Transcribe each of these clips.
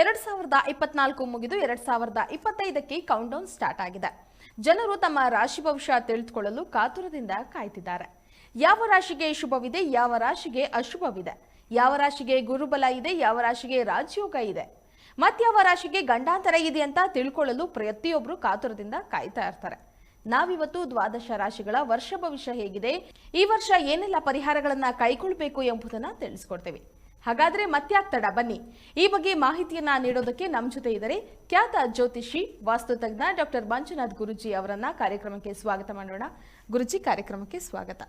ಎರಡ್ ಸಾವಿರದ ಇಪ್ಪತ್ನಾಲ್ಕು ಮುಗಿದು ಎರಡ್ ಸಾವಿರದ ಇಪ್ಪತ್ತೈದಕ್ಕೆ ಕೌಂಟೌನ್ ಸ್ಟಾರ್ಟ್ ಆಗಿದೆ. ಜನರು ತಮ್ಮ ರಾಶಿ ಭವಿಷ್ಯ ತಿಳಿದುಕೊಳ್ಳಲು ಕಾತುರದಿಂದ ಕಾಯ್ತಿದ್ದಾರೆ. ಯಾವ ರಾಶಿಗೆ ಶುಭವಿದೆ, ಯಾವ ರಾಶಿಗೆ ಅಶುಭವಿದೆ? ಯಾವ ರಾಶಿಗೆ ಗುರುಬಲ ಇದೆ, ಯಾವ ರಾಶಿಗೆ ರಾಜಯೋಗ ಇದೆ? ಮತ್ಯಾವ ರಾಶಿಗೆ ಗಂಡಾಂತರ ಇದೆ ಅಂತ ತಿಳ್ಕೊಳ್ಳಲು ಪ್ರತಿಯೊಬ್ಬರು ಕಾತುರದಿಂದ ಕಾಯ್ತಾ ಇರ್ತಾರೆ. ನಾವಿವತ್ತು ದ್ವಾದಶ ರಾಶಿಗಳ ವರ್ಷ ಭವಿಷ್ಯ ಹೇಗಿದೆ. ಈ ವರ್ಷ ಏನೆಲ್ಲ ಪರಿಹಾರಗಳನ್ನ ಕೈಗೊಳ್ಳಬೇಕು ಎಂಬುದನ್ನ ತಿಳಿಸ್ಕೊಡ್ತೇವೆ. ಹಾಗಾದ್ರೆ ಮತ್ಯಾಕ್ ತಡ? ಬನ್ನಿ. ಈ ಬಗ್ಗೆ ಮಾಹಿತಿಯನ್ನ ನೀಡೋದಕ್ಕೆ ನಮ್ಮ ಜೊತೆ ಇದ್ದಾರೆ ಖ್ಯಾತ ಜ್ಯೋತಿಷಿ ವಾಸ್ತು ತಜ್ಞ ಡಾಕ್ಟರ್ ಮಂಜುನಾಥ್ ಗುರುಜಿ ಅವರನ್ನ ಕಾರ್ಯಕ್ರಮಕ್ಕೆ ಸ್ವಾಗತ ಮಾಡೋಣ. ಗುರುಜಿ ಕಾರ್ಯಕ್ರಮಕ್ಕೆ ಸ್ವಾಗತ.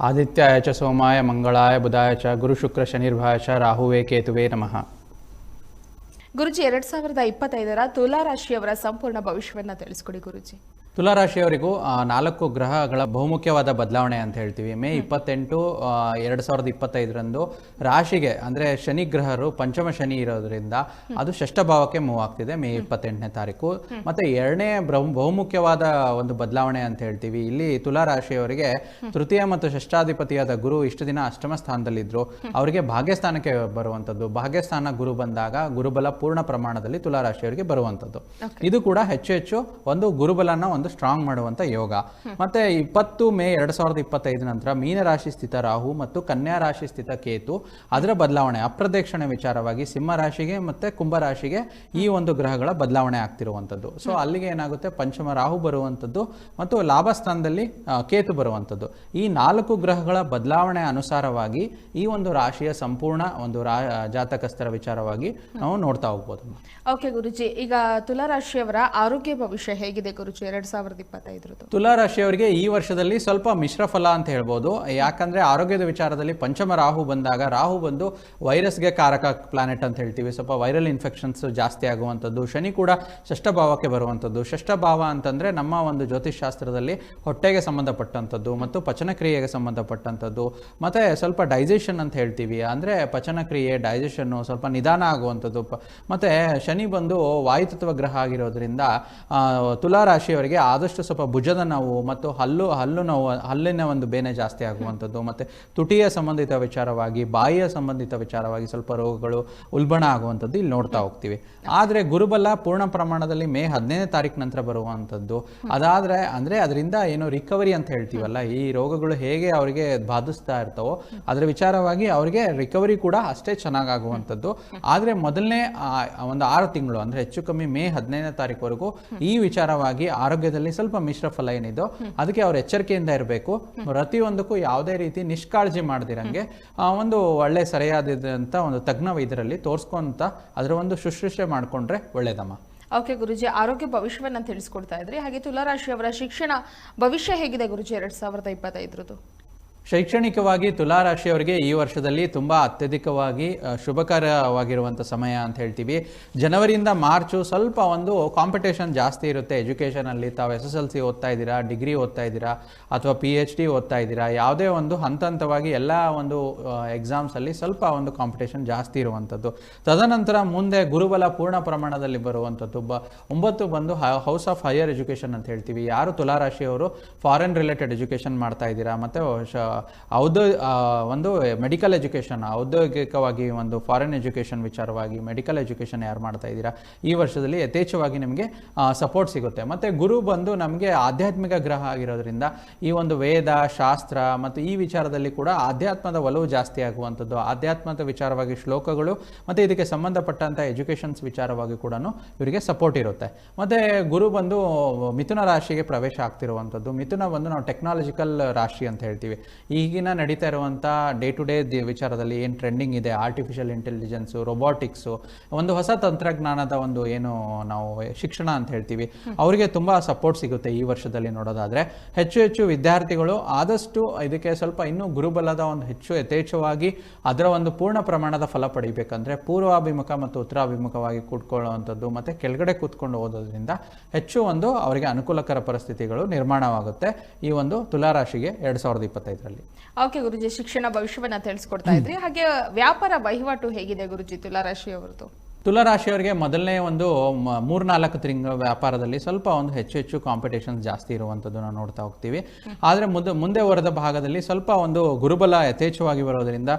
ಆದಿತ್ಯಾಯ ಚ ಸೋಮಾಯ ಮಂಗಳಾಯ ಬುಧಾಯ ಚ ಗುರು ಶುಕ್ರ ಶನಿರ್ಭಾಯ ಚ ರಾಹುವೇ ಕೇತುವೆ ನಮಃ. ಗುರುಜಿ ಎರಡ್ ಸಾವಿರದ ಇಪ್ಪತ್ತೈದರ ತುಲಾ ರಾಶಿಯವರ ಸಂಪೂರ್ಣ ಭವಿಷ್ಯವನ್ನ ತಿಳಿಸ್ಕೊಡಿ ಗುರುಜಿ. ತುಲಾರಾಶಿಯವರಿಗೂ ನಾಲ್ಕು ಗ್ರಹಗಳ ಬಹುಮುಖ್ಯವಾದ ಬದಲಾವಣೆ ಅಂತ ಹೇಳ್ತೀವಿ. ಮೇ ಇಪ್ಪತ್ತೆಂಟು ಎರಡು ಸಾವಿರದ ಇಪ್ಪತ್ತೈದರಂದು ರಾಶಿಗೆ ಅಂದರೆ ಶನಿ ಗ್ರಹರು ಪಂಚಮ ಶನಿ ಇರೋದ್ರಿಂದ ಅದು ಷಷ್ಠ ಭಾವಕ್ಕೆ ಮೂವ್ ಆಗ್ತಿದೆ ಮೇ ಇಪ್ಪತ್ತೆಂಟನೇ ತಾರೀಕು. ಮತ್ತೆ ಎರಡನೇ ಬಹುಮುಖ್ಯವಾದ ಒಂದು ಬದಲಾವಣೆ ಅಂತ ಹೇಳ್ತೀವಿ. ಇಲ್ಲಿ ತುಲಾ ರಾಶಿಯವರಿಗೆ ತೃತೀಯ ಮತ್ತು ಷಷ್ಠಾಧಿಪತಿಯಾದ ಗುರು ಇಷ್ಟು ದಿನ ಅಷ್ಟಮ ಸ್ಥಾನದಲ್ಲಿದ್ರು. ಅವರಿಗೆ ಭಾಗ್ಯಸ್ಥಾನಕ್ಕೆ ಬರುವಂಥದ್ದು. ಭಾಗ್ಯಸ್ಥಾನ ಗುರು ಬಂದಾಗ ಗುರುಬಲ ಪೂರ್ಣ ಪ್ರಮಾಣದಲ್ಲಿ ತುಲಾ ರಾಶಿಯವರಿಗೆ ಬರುವಂಥದ್ದು ಇದು ಕೂಡ ಹೆಚ್ಚು ಹೆಚ್ಚು ಒಂದು ಗುರುಬಲನ ಒಂದು ಸ್ಟ್ರಾಂಗ್ ಮಾಡುವಂತ ಯೋಗ. ಮತ್ತೆ ಇಪ್ಪತ್ತು ಮೇ ಎರಡ್ ಸಾವಿರದ ಇಪ್ಪತ್ತೈದು ನಂತರ ಮೀನರಾಶಿ ಸ್ಥಿತ ರಾಹು ಮತ್ತು ಕನ್ಯಾ ರಾಶಿ ಸ್ಥಿತ ಕೇತು. ಅದರ ಬದಲಾವಣೆ, ಅಪ್ರದಕ್ಷಿಣೆ ವಿಚಾರವಾಗಿ ಸಿಂಹ ರಾಶಿಗೆ ಮತ್ತೆ ಕುಂಭ ರಾಶಿಗೆ ಈ ಒಂದು ಗ್ರಹಗಳ ಬದಲಾವಣೆ ಆಗ್ತಿರುವಂಥದ್ದು ಸೊ ಅಲ್ಲಿಗೆ ಏನಾಗುತ್ತೆ? ಪಂಚಮ ರಾಹು ಬರುವಂತದ್ದು ಮತ್ತು ಲಾಭ ಸ್ಥಾನದಲ್ಲಿ ಕೇತು ಬರುವಂತದ್ದು. ಈ ನಾಲ್ಕು ಗ್ರಹಗಳ ಬದಲಾವಣೆ ಅನುಸಾರವಾಗಿ ಈ ಒಂದು ರಾಶಿಯ ಸಂಪೂರ್ಣ ಒಂದು ರಾ, ಜಾತಕಸ್ಥರ ವಿಚಾರವಾಗಿ ನಾವು ನೋಡ್ತಾ ಹೋಗ್ಬೋದು. ಓಕೆ ಗುರುಜಿ. ಈಗ ತುಲಾ ರಾಶಿಯವರ ಆರೋಗ್ಯ ಭವಿಷ್ಯ ಹೇಗಿದೆ ಗುರುಜಿ? ಎರಡ್ ಇಪ್ಪತ್ತೈದರದ್ದು. ತುಲಾ ರಾಶಿಯವರಿಗೆ ಈ ವರ್ಷದಲ್ಲಿ ಸ್ವಲ್ಪ ಮಿಶ್ರ ಫಲ ಅಂತ ಹೇಳ್ಬೋದು. ಯಾಕಂದ್ರೆ ಆರೋಗ್ಯದ ವಿಚಾರದಲ್ಲಿ ಪಂಚಮ ರಾಹು ಬಂದಾಗ ರಾಹು ಬಂದು ವೈರಸ್ಗೆ ಕಾರಕ ಪ್ಲಾನೆಟ್ ಅಂತ ಹೇಳ್ತೀವಿ. ಸ್ವಲ್ಪ ವೈರಲ್ ಇನ್ಫೆಕ್ಷನ್ಸ್ ಜಾಸ್ತಿ ಆಗುವಂಥದ್ದು ಶನಿ ಕೂಡ ಷಷ್ಠ ಭಾವಕ್ಕೆ ಬರುವಂಥದ್ದು. ಷಷ್ಠ ಭಾವ ಅಂತಂದ್ರೆ ನಮ್ಮ ಒಂದು ಜ್ಯೋತಿಷ್ ಶಾಸ್ತ್ರದಲ್ಲಿ ಹೊಟ್ಟೆಗೆ ಸಂಬಂಧಪಟ್ಟಂಥದ್ದು ಮತ್ತು ಪಚನಕ್ರಿಯೆಗೆ ಸಂಬಂಧಪಟ್ಟಂಥದ್ದು. ಮತ್ತೆ ಸ್ವಲ್ಪ ಡೈಜೆಷನ್ ಅಂತ ಹೇಳ್ತೀವಿ. ಅಂದ್ರೆ ಪಚನಕ್ರಿಯೆ ಡೈಜೆಷನ್ನು ಸ್ವಲ್ಪ ನಿಧಾನ ಆಗುವಂಥದ್ದು. ಮತ್ತು ಶನಿ ಬಂದು ವಾಯುತತ್ವ ಗ್ರಹ ಆಗಿರೋದ್ರಿಂದ ಆ, ತುಲಾ ಆದಷ್ಟು ಸ್ವಲ್ಪ ಭುಜದ ನೋವು ಮತ್ತು ಹಲ್ಲು ಹಲ್ಲು ನೋವು, ಹಲ್ಲಿನ ಒಂದು ಬೇನೆ ಜಾಸ್ತಿ ಆಗುವಂಥದ್ದು ಮತ್ತೆ ತುಟಿಯ ಸಂಬಂಧಿತ ವಿಚಾರವಾಗಿ, ಬಾಯಿಯ ಸಂಬಂಧಿತ ವಿಚಾರವಾಗಿ ಸ್ವಲ್ಪ ರೋಗಗಳು ಉಲ್ಬಣ ಆಗುವಂಥದ್ದು ಇಲ್ಲಿ ನೋಡ್ತಾ ಹೋಗ್ತೀವಿ. ಆದ್ರೆ ಗುರುಬಲ ಪೂರ್ಣ ಪ್ರಮಾಣದಲ್ಲಿ ಮೇ ಹದಿನೈದನೇ ತಾರೀಕು ನಂತರ ಬರುವಂಥದ್ದು. ಅದಾದ್ರೆ ಅಂದ್ರೆ ಅದರಿಂದ ಏನು ರಿಕವರಿ ಅಂತ ಹೇಳ್ತೀವಲ್ಲ, ಈ ರೋಗಗಳು ಹೇಗೆ ಅವರಿಗೆ ಬಾಧಿಸ್ತಾ ಇರ್ತವೋ ಅದರ ವಿಚಾರವಾಗಿ ಅವರಿಗೆ ರಿಕವರಿ ಕೂಡ ಅಷ್ಟೇ ಚೆನ್ನಾಗಾಗುವಂಥದ್ದು. ಆದ್ರೆ ಮೊದಲನೇ ಒಂದು ಆರು ತಿಂಗಳು ಅಂದ್ರೆ ಹೆಚ್ಚು ಕಮ್ಮಿ ಮೇ ಹದಿನೈದನೇ ತಾರೀಕುವರೆಗೂ ಈ ವಿಚಾರವಾಗಿ ಆರೋಗ್ಯದಲ್ಲಿ ಸ್ವಲ್ಪ ಮಿಶ್ರ ಫಲ ಏನಿದೋ, ಅದಕ್ಕೆ ಅವ್ರ ಎಚ್ಚರಿಕೆಯಿಂದ ಇರಬೇಕು. ಪ್ರತಿಯೊಂದಕ್ಕೂ ಯಾವುದೇ ರೀತಿ ನಿಷ್ಕಾಳಜಿ ಮಾಡದಿರಂಗೆ ಒಂದು ಒಳ್ಳೆ ಸರಿಯಾದಂತ ಒಂದು ತಜ್ಞ ವೈದ್ಯರಲ್ಲಿ ತೋರಿಸ್ಕೊಂತ ಅದರ ಒಂದು ಶುಶ್ರೂಷೆ ಮಾಡ್ಕೊಂಡ್ರೆ ಒಳ್ಳೇದಮ್ಮ. ಓಕೆ ಗುರುಜಿ, ಆರೋಗ್ಯ ಭವಿಷ್ಯವನ್ನ ತಿಳಿಸ್ಕೊಡ್ತಾ ಇದ್ರಿ. ಹಾಗೆ ತುಲಾರಾಶಿಯವರ ಶಿಕ್ಷಣ ಭವಿಷ್ಯ ಹೇಗಿದೆ ಗುರುಜಿ, ಎರಡ್ ಸಾವಿರದ ಇಪ್ಪತ್ತೈದರದ್ದು? ಶೈಕ್ಷಣಿಕವಾಗಿ ತುಲಾ ರಾಶಿಯವರಿಗೆ ಈ ವರ್ಷದಲ್ಲಿ ತುಂಬ ಅತ್ಯಧಿಕವಾಗಿ ಶುಭಕರವಾಗಿರುವಂಥ ಸಮಯ ಅಂತ ಹೇಳ್ತೀವಿ. ಜನವರಿಯಿಂದ ಮಾರ್ಚು ಸ್ವಲ್ಪ ಒಂದು ಕಾಂಪಿಟೇಷನ್ ಜಾಸ್ತಿ ಇರುತ್ತೆ. ಎಜುಕೇಷನಲ್ಲಿ ತಾವು ಎಸ್ ಎಸ್ ಎಲ್ ಸಿ ಓದ್ತಾ ಇದ್ದೀರಾ, ಡಿಗ್ರಿ ಓದ್ತಾ ಇದ್ದೀರಾ, ಅಥವಾ ಪಿ ಎಚ್ ಡಿ ಓದ್ತಾ ಇದ್ದೀರಾ, ಯಾವುದೇ ಒಂದು ಹಂತ ಹಂತವಾಗಿ ಎಲ್ಲ ಒಂದು ಎಕ್ಸಾಮ್ಸಲ್ಲಿ ಸ್ವಲ್ಪ ಒಂದು ಕಾಂಪಿಟೇಷನ್ ಜಾಸ್ತಿ ಇರುವಂಥದ್ದು ತದನಂತರ ಮುಂದೆ ಗುರುಬಲ ಪೂರ್ಣ ಪ್ರಮಾಣದಲ್ಲಿ ಬರುವಂಥದ್ದು ಬ, ಒಂಬತ್ತು ಬಂದು ಹೌಸ್ ಆಫ್ ಹೈಯರ್ ಎಜುಕೇಷನ್ ಅಂತ ಹೇಳ್ತೀವಿ. ಯಾರು ತುಲಾ ರಾಶಿಯವರು ಫಾರಿನ್ ರಿಲೇಟೆಡ್ ಎಜುಕೇಷನ್ ಮಾಡ್ತಾ ಇದ್ದೀರಾ, ಮತ್ತು ಔದ್ಯೋ ಒಂದು ಮೆಡಿಕಲ್ ಎಜುಕೇಷನ್ ಔದ್ಯೋಗಿಕವಾಗಿ ಒಂದು ಫಾರಿನ್ ಎಜುಕೇಷನ್ ವಿಚಾರವಾಗಿ ಮೆಡಿಕಲ್ ಎಜುಕೇಷನ್ ಯಾರು ಮಾಡ್ತಾ ಇದ್ದೀರಾ? ಈ ವರ್ಷದಲ್ಲಿ ಯಥೇಚ್ಛವಾಗಿ ನಿಮಗೆ ಸಪೋರ್ಟ್ ಸಿಗುತ್ತೆ. ಮತ್ತು ಗುರು ಬಂದು ನಮಗೆ ಆಧ್ಯಾತ್ಮಿಕ ಗ್ರಹ ಆಗಿರೋದ್ರಿಂದ ಈ ಒಂದು ವೇದ, ಶಾಸ್ತ್ರ ಮತ್ತು ಈ ವಿಚಾರದಲ್ಲಿ ಕೂಡ ಆಧ್ಯಾತ್ಮದ ಒಲವು ಜಾಸ್ತಿ ಆಗುವಂಥದ್ದು, ಆಧ್ಯಾತ್ಮದ ವಿಚಾರವಾಗಿ ಶ್ಲೋಕಗಳು ಮತ್ತು ಇದಕ್ಕೆ ಸಂಬಂಧಪಟ್ಟಂಥ ಎಜುಕೇಷನ್ಸ್ ವಿಚಾರವಾಗಿ ಕೂಡ ಇವರಿಗೆ ಸಪೋರ್ಟ್ ಇರುತ್ತೆ. ಮತ್ತು ಗುರು ಬಂದು ಮಿಥುನ ರಾಶಿಗೆ ಪ್ರವೇಶ ಆಗ್ತಿರುವಂಥದ್ದು. ಮಿಥುನ ಬಂದು ನಾವು ಟೆಕ್ನಾಲಜಿಕಲ್ ರಾಶಿ ಅಂತ ಹೇಳ್ತೀವಿ. ಈಗಿನ ನಡೀತಾ ಇರುವಂಥ ಡೇ ಟು ಡೇ ವಿಚಾರದಲ್ಲಿ ಏನು ಟ್ರೆಂಡಿಂಗ್ ಇದೆ? ಆರ್ಟಿಫಿಷಿಯಲ್ ಇಂಟೆಲಿಜೆನ್ಸು ರೊಬಾಟಿಕ್ಸು ಒಂದು ಹೊಸ ತಂತ್ರಜ್ಞಾನದ ಒಂದು ಏನು ನಾವು ಶಿಕ್ಷಣ ಅಂತ ಹೇಳ್ತೀವಿ. ಅವರಿಗೆ ತುಂಬ ಸಪೋರ್ಟ್ ಸಿಗುತ್ತೆ ಈ ವರ್ಷದಲ್ಲಿ ನೋಡೋದಾದರೆ. ಹೆಚ್ಚು ಹೆಚ್ಚು ವಿದ್ಯಾರ್ಥಿಗಳು ಆದಷ್ಟು ಇದಕ್ಕೆ ಸ್ವಲ್ಪ ಇನ್ನೂ ಗುರುಬಲದ ಒಂದು ಹೆಚ್ಚು ಯಥೇಚ್ಛವಾಗಿ ಅದರ ಒಂದು ಪೂರ್ಣ ಪ್ರಮಾಣದ ಫಲ ಪಡಿಬೇಕಂದ್ರೆ ಪೂರ್ವಾಭಿಮುಖ ಮತ್ತು ಉತ್ತರಾಭಿಮುಖವಾಗಿ ಕೂತ್ಕೊಳ್ಳುವಂಥದ್ದು ಮತ್ತು ಕೆಳಗಡೆ ಕೂತ್ಕೊಂಡು ಓದೋದ್ರಿಂದ ಹೆಚ್ಚು ಒಂದು ಅವರಿಗೆ ಅನುಕೂಲಕರ ಪರಿಸ್ಥಿತಿಗಳು ನಿರ್ಮಾಣವಾಗುತ್ತೆ. ಈ ಒಂದು ತುಲಾರಾಶಿಗೆ ಎರಡು ಸಾವಿರದ ಇಪ್ಪತ್ತೈದರಲ್ಲಿ. ಓಕೆ ಗುರುಜಿ ಶಿಕ್ಷಣ ಭವಿಷ್ಯವನ್ನ ತಿಳಿಸ್ಕೊಡ್ತಾ ಇದ್ರಿ. ಹಾಗೆ ವ್ಯಾಪಾರ ವಹಿವಾಟು ಹೇಗಿದೆ ಗುರುಜಿ ತುಲಾರಾಶಿ ರಾಶಿಯವರದ್ದು ತುಲಾರಾಶಿಯವರಿಗೆ ಮೊದಲನೇ ಒಂದು ಮೂರ್ನಾಲ್ಕು ತಿಂಗಳ ವ್ಯಾಪಾರದಲ್ಲಿ ಸ್ವಲ್ಪ ಒಂದು ಹೆಚ್ಚು ಹೆಚ್ಚು ಕಾಂಪಿಟೇಷನ್ಸ್ ಜಾಸ್ತಿ ಇರುವಂಥದ್ದು ನಾವು ನೋಡ್ತಾ ಹೋಗ್ತೀವಿ. ಆದರೆ ಮುಂದೆ ಮುಂದೆ ವರದ ಭಾಗದಲ್ಲಿ ಸ್ವಲ್ಪ ಒಂದು ಗುರುಬಲ ಯಥೇಚ್ಛವಾಗಿ ಬರೋದರಿಂದ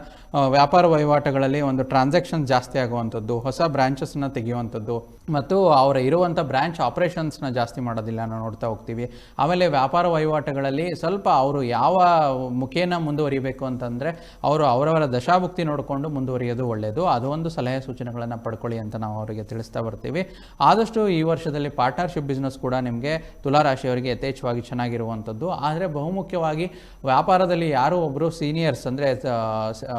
ವ್ಯಾಪಾರ ವಹಿವಾಟುಗಳಲ್ಲಿ ಒಂದು ಟ್ರಾನ್ಸಾಕ್ಷನ್ ಜಾಸ್ತಿ ಆಗುವಂಥದ್ದು, ಹೊಸ ಬ್ರಾಂಚಸ್ನ ತೆಗೆಯುವಂಥದ್ದು ಮತ್ತು ಅವರ ಇರುವಂಥ ಬ್ರಾಂಚ್ ಆಪರೇಷನ್ಸ್ನ ಜಾಸ್ತಿ ಮಾಡೋದಿಲ್ಲ ನಾವು ನೋಡ್ತಾ ಹೋಗ್ತೀವಿ. ಆಮೇಲೆ ವ್ಯಾಪಾರ ವಹಿವಾಟುಗಳಲ್ಲಿ ಸ್ವಲ್ಪ ಅವರು ಯಾವ ಮುಖೇನ ಮುಂದುವರಿಬೇಕು ಅಂತಂದರೆ, ಅವರು ಅವರವರ ದಶಾಭುಕ್ತಿ ನೋಡಿಕೊಂಡು ಮುಂದುವರಿಯೋದು ಒಳ್ಳೆಯದು ಅದು ಒಂದು ಸಲಹೆ ಸೂಚನೆಗಳನ್ನು ಪಡ್ಕೊಳ್ಳಿ ಅಂತ ನಾವು ಅವರಿಗೆ ತಿಳಿಸ್ತಾ ಬರ್ತೀವಿ. ಆದಷ್ಟು ಈ ವರ್ಷದಲ್ಲಿ ಪಾರ್ಟ್ನರ್ಶಿಪ್ ಬಿಸ್ನೆಸ್ ಕೂಡ ನಿಮಗೆ ತುಲಾರಾಶಿಯವರಿಗೆ ಯಥೇಚ್ಛವಾಗಿ ಚೆನ್ನಾಗಿರುವಂಥದ್ದು. ಆದರೆ ಬಹುಮುಖ್ಯವಾಗಿ ವ್ಯಾಪಾರದಲ್ಲಿ ಯಾರು ಒಬ್ಬರು ಸೀನಿಯರ್ಸ್ ಅಂದರೆ